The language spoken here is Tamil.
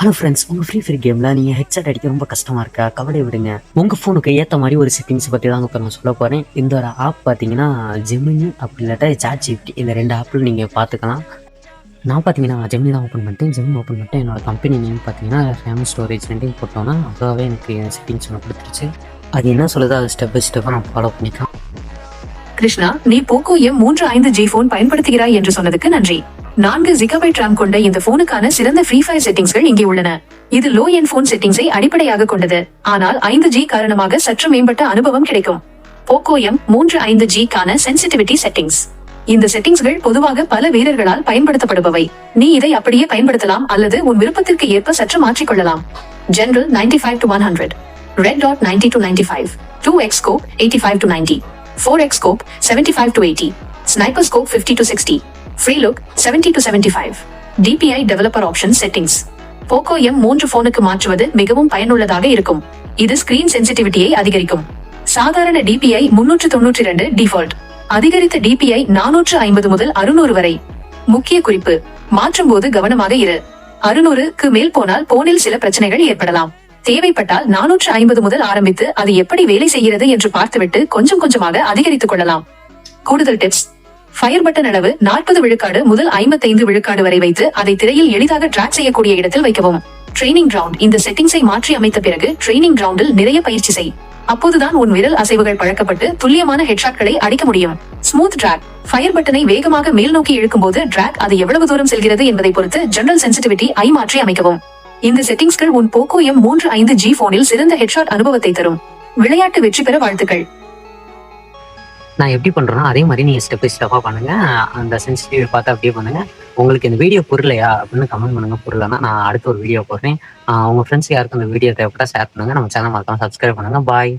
ஹலோ ஃப்ரெண்ட்ஸ் உங்கள் ஃப்ரீ ஃபயர் கேமில் நீங்கள் ஹெட்செட் அடிக்க ரொம்ப கஷ்டமாக இருக்கா? கவலை விடுங்க. உங்கள் ஃபோனுக்கு ஏற்ற மாதிரி ஒரு செட்டிங்ஸ் பற்றி தாங்க இப்போ நான் சொல்ல போகிறேன் இந்த ஒரு ஆப் பார்த்தீங்கன்னா ஜெமினி அப்படி இல்லாட்டா சாட் ஜிபிடி இந்த ரெண்டு ஆப்பில் நீங்கள் பார்த்துக்கலாம் நான் பார்த்தீங்கன்னா ஜெமினி தான் ஓப்பன் பண்ணிட்டேன். ஜெமினி ஓப்பன் பண்ணிட்டு என்னோட கம்பெனி நேம் பார்த்தீங்கன்னா ரேம் ஸ்டோரேஜ் ரெண்டையும் போட்டோன்னா எனக்கு செட்டிங்ஸ் ஒன்று கொடுத்துருச்சு. அது என்ன சொல்லுதோ? அது ஸ்டெப் பை ஸ்டெப்பாக நான் ஃபாலோ பண்ணிக்கலாம். கிருஷ்ணா நீ போக்கோ எம் மூன்று ஐந்து ஜி ஃபோன் பயன்படுத்துகிறாய் என்று சொன்னதுக்கு நன்றி. நான்கு ஜிகாபைட் ரேம் கொண்ட இந்த போனுக்கான சிறந்த ஃப்ரீ ஃபயர் செட்டிங்ஸ்கள் இங்கே உள்ளன. இது லோ என் போன் செட்டிங்ஸை அடிப்படையாக கொண்டது. ஆனால் ஐந்து ஜி காரணமாக சற்று மேம்பட்ட அனுபவம் கிடைக்கும். போக்கோ எம் மூன்று ஐந்து ஜி கான சென்சிட்டிவிட்டி செட்டிங்ஸ் இந்த செட்டிங்ஸ்கள் பொதுவாக பல வீரர்களால் பயன்படுத்தப்படுபவை. நீ இதை அப்படியே பயன்படுத்தலாம் அல்லது உன் விருப்பத்திற்கு ஏற்ப சற்று மாற்றிக்கொள்ளலாம். General 95 five to one hundred red dot ninety to ninety five two X scope eighty five to ninety four X scope seventy five to eighty sniper scope fifty to sixty free look seventy to seventy five DPI developer option settings Poco M மூன்று போனுக்கு மாற்றுவது மிகவும் பயனுள்ளதாக இருக்கும். இது ஸ்கிரீன் சென்சிட்டிவிட்டியை அதிகரிக்கும். சாதாரண டிபிஐ முன்னூற்று தொன்னூற்றி இரண்டு டிஃபால்ட் அதிகரித்த டிபிஐ நானூற்று ஐம்பது முதல் அறுநூறு வரை. முக்கிய குறிப்பு மாற்றும் போது கவனமாக இரு. அறுநூறுக்கு மேல் போனால் போனில் சில பிரச்சனைகள் ஏற்படலாம். தேவைப்பட்டால் நானூற்று ஐம்பது முதல் ஆரம்பித்து அது எப்படி வேலை செய்கிறது என்று பார்த்துவிட்டு கொஞ்சம் கொஞ்சமாக அதிகரித்துக் கொள்ளலாம். கூடுதல் டிப்ஸ் ஃபயர் பட்டன் அளவு நாற்பது விழுக்காடு முதல் ஐம்பத்தைந்து விழுக்காடு வரை வைத்து அதை திரையில் எளிதாக டிராக் செய்யக்கூடிய இடத்தில் வைக்கவும். ட்ரைனிங் கிரவுண்ட் இந்த செட்டிங்ஸை மாற்றி அமைத்த பிறகு ட்ரைனிங் கிரவுண்டில் நிறைய பயிற்சி செய். அப்போதுதான் உன் விரல் அசைவுகள் பழக்கப்பட்டு துல்லியமான ஹெட்ஷாட்களை அடிக்க முடியும். ஸ்மூத் டிராக் ஃபயர் பட்டனை வேகமாக மேல் நோக்கி இழுக்கும்போது டிராக் அது எவ்வளவு தூரம் செல்கிறது என்பதை பொறுத்து ஜெனரல் சென்சிட்டிவிட்டி ஐ மாற்றி அமைக்கவும். இந்த செட்டிங்ஸ்கள் உன் போக்கோ எம் மூன்று ஐந்து ஜி போனில் சிறந்த ஹெட்ஷாட் அனுபவத்தை தரும். விளையாட்டு வெற்றி பெற வாழ்த்துக்கள். நான் எப்படி பண்ணுறேன்னா அதே மாதிரி நீங்கள் ஸ்டெப் பை ஸ்டெப்பாக பண்ணுங்கள் அந்த சென்சிட்டிவ் பார்த்து அப்படியே பண்ணுங்கள் உங்களுக்கு இந்த வீடியோ புரியலையா அப்படின்னு கமெண்ட் பண்ணுங்கள் புரியலன்னா நான் அடுத்த ஒரு வீடியோ போடுறேன். உங்கள் ஃப்ரெண்ட்ஸ் யாருக்கும் இந்த வீடியோ தேவைப்பட்டா ஷேர் பண்ணுங்கள் நம்ம சேனல் மறக்காம சப்ஸ்கிரைப் பண்ணுங்கள் பாய்